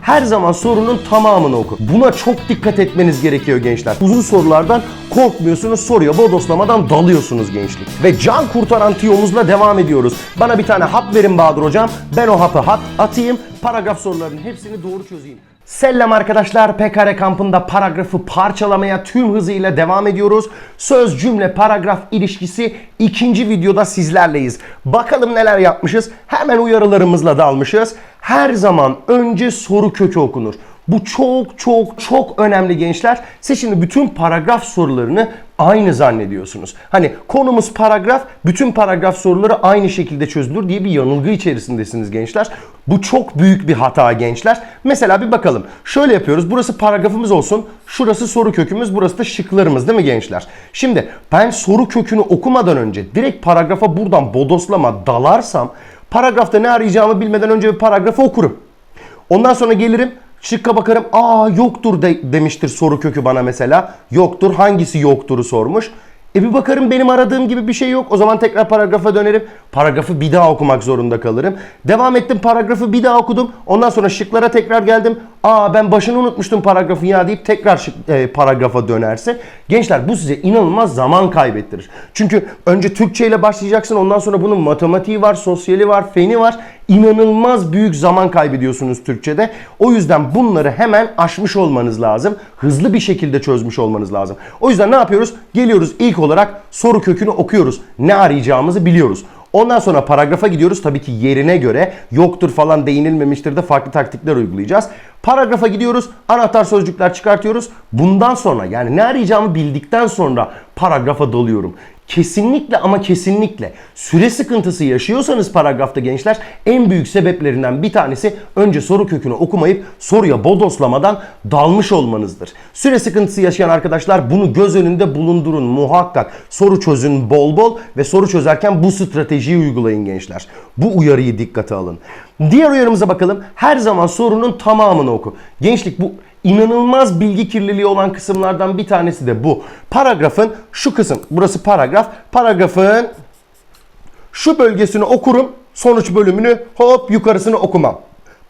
Her zaman sorunun tamamını oku. Buna çok dikkat etmeniz gerekiyor gençler. Uzun sorulardan korkmuyorsunuz, soruya bodoslamadan dalıyorsunuz gençlik. Ve can kurtaran tiyomuzla devam ediyoruz. Bana bir tane hap verin Bahadır hocam. Ben o hapı hat atayım, paragraf sorularının hepsini doğru çözeyim. Selam arkadaşlar. PKR kampında paragrafı parçalamaya tüm hızıyla devam ediyoruz. Söz cümle paragraf ilişkisi ikinci videoda sizlerleyiz. Bakalım neler yapmışız. Hemen uyarılarımızla dalmışız. Her zaman önce soru kökü okunur. Bu çok çok çok önemli gençler. Siz şimdi bütün paragraf sorularını aynı zannediyorsunuz. Hani konumuz paragraf, bütün paragraf soruları aynı şekilde çözülür diye bir yanılgı içerisindesiniz gençler. Bu çok büyük bir hata gençler. Mesela bir bakalım. Şöyle yapıyoruz. Burası paragrafımız olsun. Şurası soru kökümüz, burası da şıklarımız değil mi gençler? Şimdi ben soru kökünü okumadan önce direkt paragrafa buradan bodoslama dalarsam paragrafta ne arayacağımı bilmeden önce bir paragrafı okurum. Ondan sonra gelirim şıkka bakarım. Aa yoktur de, demiştir soru kökü bana mesela. Yoktur. Hangisi yoktur'u sormuş. E bir bakarım benim aradığım gibi bir şey yok. O zaman tekrar paragrafa dönerim. Paragrafı bir daha okumak zorunda kalırım. Devam ettim paragrafı bir daha okudum. Ondan sonra şıklara tekrar geldim. Aa ben başını unutmuştum paragrafın ya deyip tekrar şık, e, paragrafa dönerse. Gençler bu size inanılmaz zaman kaybettirir. Çünkü önce Türkçe ile başlayacaksın. Ondan sonra bunun matematiği var, sosyali var, feni var. İnanılmaz büyük zaman kaybediyorsunuz Türkçe'de. O yüzden bunları hemen aşmış olmanız lazım. Hızlı bir şekilde çözmüş olmanız lazım. O yüzden ne yapıyoruz? Geliyoruz ilk olarak soru kökünü okuyoruz. Ne arayacağımızı biliyoruz. Ondan sonra paragrafa gidiyoruz. Tabii ki yerine göre yoktur falan değinilmemiştir de farklı taktikler uygulayacağız. Paragrafa gidiyoruz. Anahtar sözcükler çıkartıyoruz. Bundan sonra yani ne arayacağımı bildikten sonra paragrafa dalıyorum. Kesinlikle ama kesinlikle süre sıkıntısı yaşıyorsanız paragrafta gençler en büyük sebeplerinden bir tanesi önce soru kökünü okumayıp soruya bodoslamadan dalmış olmanızdır. Süre sıkıntısı yaşayan arkadaşlar bunu göz önünde bulundurun muhakkak. Soru çözün bol bol ve soru çözerken bu stratejiyi uygulayın gençler. Bu uyarıyı dikkate alın. Diğer uyarımıza bakalım. Her zaman sorunun tamamını oku. Gençlik bu inanılmaz bilgi kirliliği olan kısımlardan bir tanesi de bu. Paragrafın şu kısım, burası paragraf. Paragrafın şu bölgesini okurum, sonuç bölümünü hop yukarısını okumam.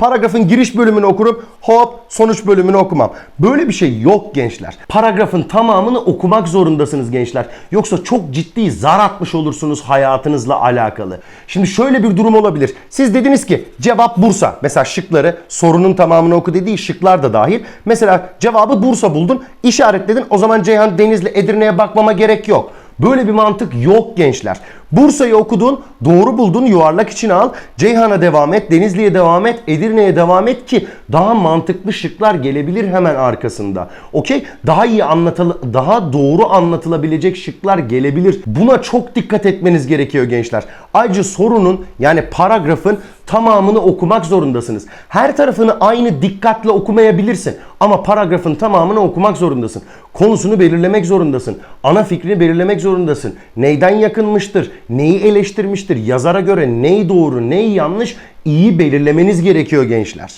Paragrafın giriş bölümünü okurum, hop sonuç bölümünü okumam. Böyle bir şey yok gençler. Paragrafın tamamını okumak zorundasınız gençler. Yoksa çok ciddi zar atmış olursunuz hayatınızla alakalı. Şimdi şöyle bir durum olabilir. Siz dediniz ki cevap Bursa. Mesela şıkları sorunun tamamını oku dediği şıklar da dahil. Mesela cevabı Bursa buldun, işaretledin. O zaman Ceyhan Denizli Edirne'ye bakmama gerek yok. Böyle bir mantık yok gençler. Bursa'yı okudun, doğru buldun, yuvarlak içine al. Ceyhan'a devam et, Denizli'ye devam et, Edirne'ye devam et ki daha mantıklı şıklar gelebilir hemen arkasında. Okey? Daha iyi anlatılı, daha doğru anlatılabilecek şıklar gelebilir. Buna çok dikkat etmeniz gerekiyor gençler. Ayrıca sorunun yani paragrafın tamamını okumak zorundasınız. Her tarafını aynı dikkatle okumayabilirsin ama paragrafın tamamını okumak zorundasın. Konusunu belirlemek zorundasın. Ana fikrini belirlemek zorundasın. Neyden yakınmıştır? Neyi eleştirmiştir? Yazara göre neyi doğru, neyi yanlış iyi belirlemeniz gerekiyor gençler.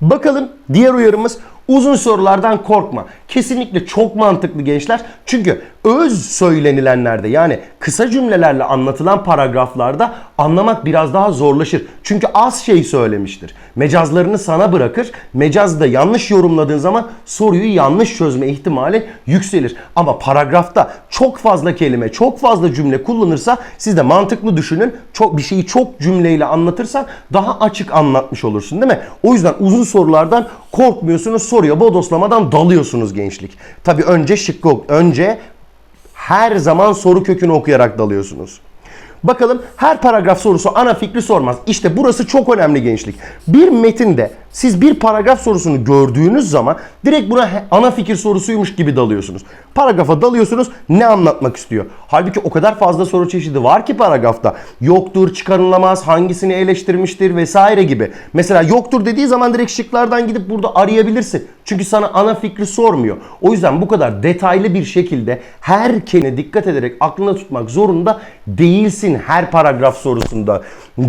Bakalım diğer uyarımız uzun sorulardan korkma. Kesinlikle çok mantıklı gençler. Çünkü öz söylenilenlerde yani kısa cümlelerle anlatılan paragraflarda anlamak biraz daha zorlaşır. Çünkü az şey söylemiştir. Mecazlarını sana bırakır. Mecazda yanlış yorumladığın zaman soruyu yanlış çözme ihtimali yükselir. Ama paragrafta çok fazla kelime, çok fazla cümle kullanırsa siz de mantıklı düşünün. Çok bir şeyi çok cümleyle anlatırsan daha açık anlatmış olursun değil mi? O yüzden uzun sorulardan korkmuyorsunuz. Soruya bodoslamadan dalıyorsunuz gençlik. Tabii önce şıkkı önce her zaman soru kökünü okuyarak dalıyorsunuz. Bakalım her paragraf sorusu ana fikri sormaz. İşte burası çok önemli gençlik. Bir metinde siz bir paragraf sorusunu gördüğünüz zaman direkt buna ana fikir sorusuymuş gibi dalıyorsunuz. Paragrafa dalıyorsunuz ne anlatmak istiyor? Halbuki o kadar fazla soru çeşidi var ki paragrafta. Yoktur, çıkarılamaz, hangisini eleştirmiştir vesaire gibi. Mesela yoktur dediği zaman direkt şıklardan gidip burada arayabilirsin. Çünkü sana ana fikri sormuyor. O yüzden bu kadar detaylı bir şekilde her kelime dikkat ederek aklına tutmak zorunda değilsin her paragraf sorusunda.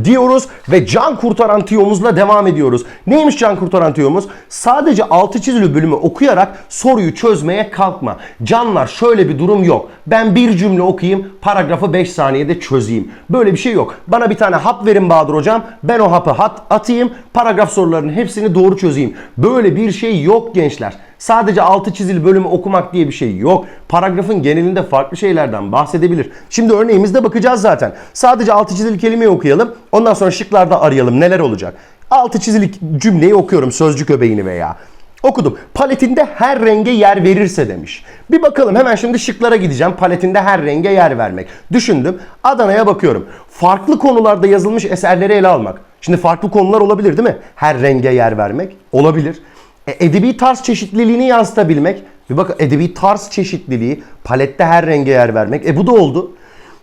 Diyoruz ve can kurtaran tiyomuzla devam ediyoruz. Neymiş can kurtaran tiyomuz? Sadece altı çizili bölümü okuyarak soruyu çözmeye kalkma. Canlar şöyle bir durum yok. Ben bir cümle okuyayım, paragrafı 5 saniyede çözeyim. Böyle bir şey yok. Bana bir tane hap verin Bahadır hocam. Ben o hapı hat atayım, paragraf sorularının hepsini doğru çözeyim. Böyle bir şey yok gençler. Sadece altı çizili bölümü okumak diye bir şey yok. Paragrafın genelinde farklı şeylerden bahsedebilir. Şimdi örneğimizde bakacağız zaten. Sadece altı çizili kelimeyi okuyalım. Ondan sonra şıklarda arayalım neler olacak. Altı çizili cümleyi okuyorum sözcük öbeğini veya. Okudum. Paletinde her renge yer verirse demiş. Bir bakalım hemen şimdi şıklara gideceğim. Paletinde her renge yer vermek. Düşündüm. Adana'ya bakıyorum. Farklı konularda yazılmış eserleri ele almak. Şimdi farklı konular olabilir değil mi? Her renge yer vermek olabilir. E, edebi tarz çeşitliliğini yansıtabilmek. Bir bak edebi tarz çeşitliliği, palette her renge yer vermek. E bu da oldu.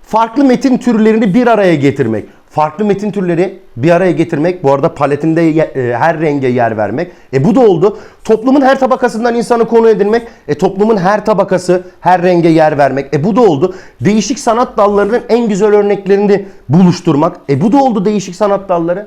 Farklı metin türlerini bir araya getirmek. Farklı metin türleri bir araya getirmek. Bu arada paletinde e, her renge yer vermek. E bu da oldu. Toplumun her tabakasından insanı konu edinmek. E toplumun her tabakası her renge yer vermek. E bu da oldu. Değişik sanat dallarının en güzel örneklerini buluşturmak. E bu da oldu değişik sanat dalları.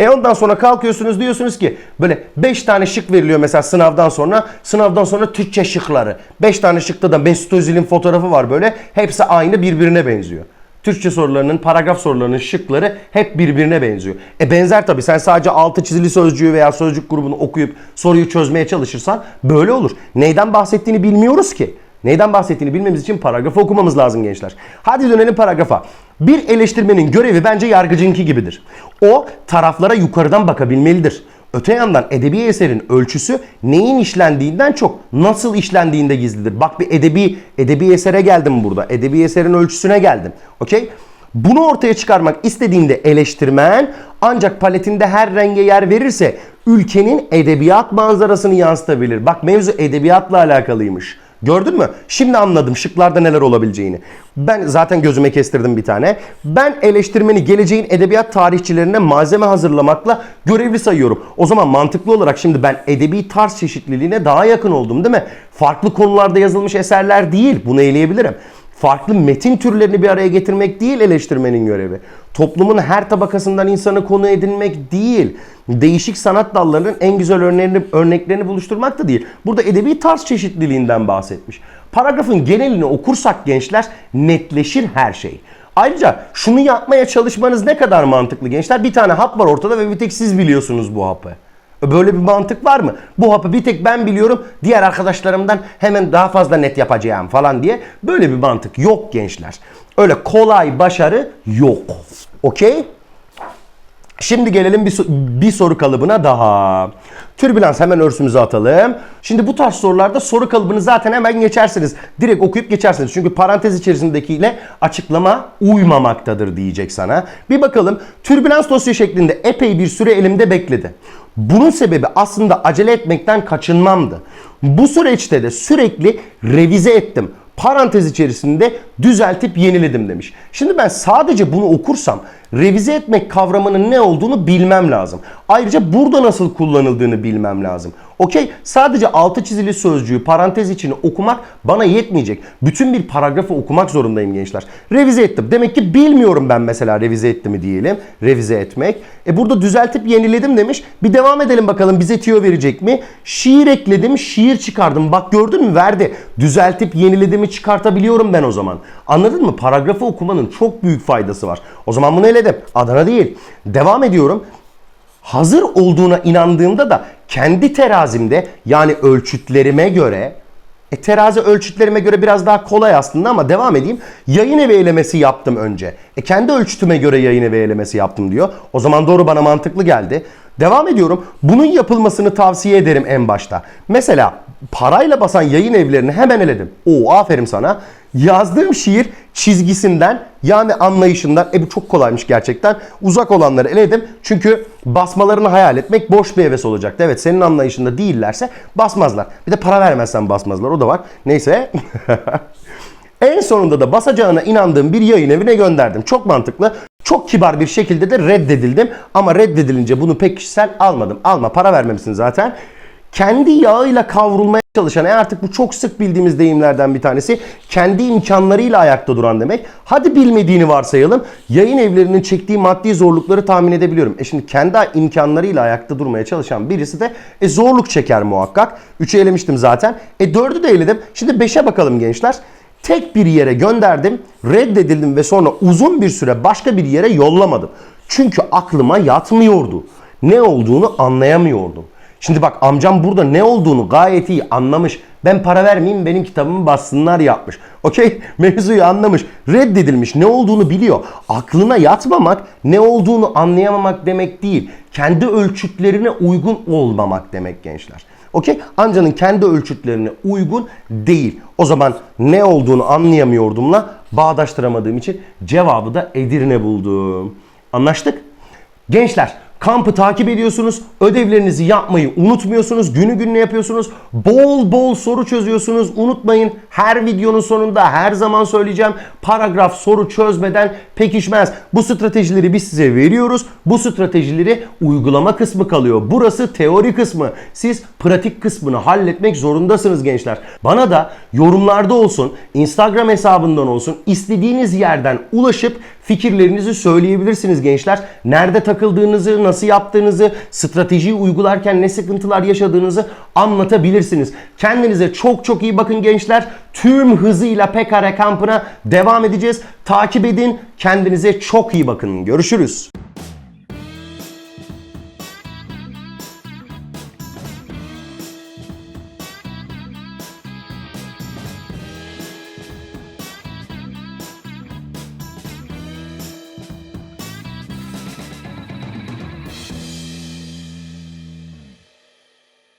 E ondan sonra kalkıyorsunuz diyorsunuz ki böyle 5 tane şık veriliyor mesela sınavdan sonra. Sınavdan sonra Türkçe şıkları. 5 tane şıkta da Mesut Özil'in fotoğrafı var böyle. Hepsi aynı birbirine benziyor. Türkçe sorularının, paragraf sorularının şıkları hep birbirine benziyor. E benzer tabii. Sen sadece altı çizili sözcüğü veya sözcük grubunu okuyup soruyu çözmeye çalışırsan böyle olur. Neyden bahsettiğini bilmiyoruz ki. Neyden bahsettiğini bilmemiz için paragrafı okumamız lazım gençler. Hadi dönelim paragrafa. Bir eleştirmenin görevi bence yargıcınki gibidir. O taraflara yukarıdan bakabilmelidir. Öte yandan edebi eserin ölçüsü neyin işlendiğinden çok nasıl işlendiğinde gizlidir. Bak bir edebi edebi esere geldim burada. Edebi eserin ölçüsüne geldim. Okey? Bunu ortaya çıkarmak istediğinde eleştirmen ancak paletinde her renge yer verirse ülkenin edebiyat manzarasını yansıtabilir. Bak mevzu edebiyatla alakalıymış. Gördün mü? Şimdi anladım şıklarda neler olabileceğini. Ben zaten gözüme kestirdim bir tane. Ben eleştirmeni geleceğin edebiyat tarihçilerine malzeme hazırlamakla görevli sayıyorum. O zaman mantıklı olarak şimdi ben edebi tarz çeşitliliğine daha yakın oldum değil mi? Farklı konularda yazılmış eserler değil. Bunu eleyebilirim. Farklı metin türlerini bir araya getirmek değil eleştirmenin görevi. Toplumun her tabakasından insanı konu edinmek değil. Değişik sanat dallarının en güzel örneğini, örneklerini buluşturmak da değil. Burada edebi tarz çeşitliliğinden bahsetmiş. Paragrafın genelini okursak gençler netleşir her şey. Ayrıca şunu yapmaya çalışmanız ne kadar mantıklı gençler? Bir tane hap var ortada ve bir tek siz biliyorsunuz bu hapı. Böyle bir mantık var mı? Bu hapı bir tek ben biliyorum. Diğer arkadaşlarımdan hemen daha fazla net yapacağım falan diye. Böyle bir mantık yok gençler. Öyle kolay başarı yok. Okey? Şimdi gelelim bir, bir soru kalıbına daha. Türbülans hemen örsümüzü atalım. Şimdi bu tarz sorularda soru kalıbını zaten hemen geçersiniz. Direkt okuyup geçersiniz. Çünkü parantez içerisindekiyle açıklama uymamaktadır diyecek sana. Bir bakalım. Türbülans dosya şeklinde epey bir süre elimde bekledi. Bunun sebebi aslında acele etmekten kaçınmamdı. Bu süreçte de sürekli revize ettim parantez içerisinde düzeltip yeniledim demiş. Şimdi ben sadece bunu okursam revize etmek kavramının ne olduğunu bilmem lazım. Ayrıca burada nasıl kullanıldığını bilmem lazım. Okey sadece altı çizili sözcüğü parantez içini okumak bana yetmeyecek. Bütün bir paragrafı okumak zorundayım gençler. Revize ettim. Demek ki bilmiyorum ben mesela revize etti mi diyelim. Revize etmek. E burada düzeltip yeniledim demiş. Bir devam edelim bakalım bize tüyo verecek mi? Şiir ekledim, şiir çıkardım. Bak gördün mü verdi. Düzeltip yenilediğimi çıkartabiliyorum ben o zaman. Anladın mı? Paragrafı okumanın çok büyük faydası var. O zaman bunu eledim. Adana değil. Devam ediyorum hazır olduğuna inandığımda da kendi terazimde yani ölçütlerime göre e, terazi ölçütlerime göre biraz daha kolay aslında ama devam edeyim. Yayın evi elemesi yaptım önce. E kendi ölçütüme göre yayın evi elemesi yaptım diyor. O zaman doğru bana mantıklı geldi. Devam ediyorum. Bunun yapılmasını tavsiye ederim en başta. Mesela parayla basan yayın evlerini hemen eledim. Oo aferin sana. Yazdığım şiir çizgisinden yani anlayışından e bu çok kolaymış gerçekten. Uzak olanları eledim. Çünkü basmalarını hayal etmek boş bir heves olacaktı. Evet senin anlayışında değillerse basmazlar. Bir de para vermezsen basmazlar o da var. Neyse. en sonunda da basacağına inandığım bir yayın evine gönderdim. Çok mantıklı. Çok kibar bir şekilde de reddedildim. Ama reddedilince bunu pek kişisel almadım. Alma para vermemişsin zaten. Kendi yağıyla kavrulmaya çalışan e artık bu çok sık bildiğimiz deyimlerden bir tanesi kendi imkanlarıyla ayakta duran demek. Hadi bilmediğini varsayalım. Yayın evlerinin çektiği maddi zorlukları tahmin edebiliyorum. E şimdi kendi imkanlarıyla ayakta durmaya çalışan birisi de e zorluk çeker muhakkak. 3'ü elemiştim zaten. E 4'ü de eledim. Şimdi 5'e bakalım gençler. Tek bir yere gönderdim, reddedildim ve sonra uzun bir süre başka bir yere yollamadım. Çünkü aklıma yatmıyordu. Ne olduğunu anlayamıyordum. Şimdi bak amcam burada ne olduğunu gayet iyi anlamış. Ben para vermeyeyim benim kitabımı bassınlar yapmış. Okey mevzuyu anlamış. Reddedilmiş ne olduğunu biliyor. Aklına yatmamak ne olduğunu anlayamamak demek değil. Kendi ölçütlerine uygun olmamak demek gençler. Okey? Amcanın kendi ölçütlerine uygun değil. O zaman ne olduğunu anlayamıyordumla bağdaştıramadığım için cevabı da Edirne buldum. Anlaştık? Gençler kampı takip ediyorsunuz. Ödevlerinizi yapmayı unutmuyorsunuz. Günü gününe yapıyorsunuz. Bol bol soru çözüyorsunuz. Unutmayın her videonun sonunda her zaman söyleyeceğim. Paragraf soru çözmeden pekişmez. Bu stratejileri biz size veriyoruz. Bu stratejileri uygulama kısmı kalıyor. Burası teori kısmı. Siz pratik kısmını halletmek zorundasınız gençler. Bana da yorumlarda olsun, Instagram hesabından olsun istediğiniz yerden ulaşıp fikirlerinizi söyleyebilirsiniz gençler. Nerede takıldığınızı, nasıl yaptığınızı, stratejiyi uygularken ne sıkıntılar yaşadığınızı anlatabilirsiniz. Kendinize çok çok iyi bakın gençler. Tüm hızıyla PKR kampına devam edeceğiz. Takip edin. Kendinize çok iyi bakın. Görüşürüz.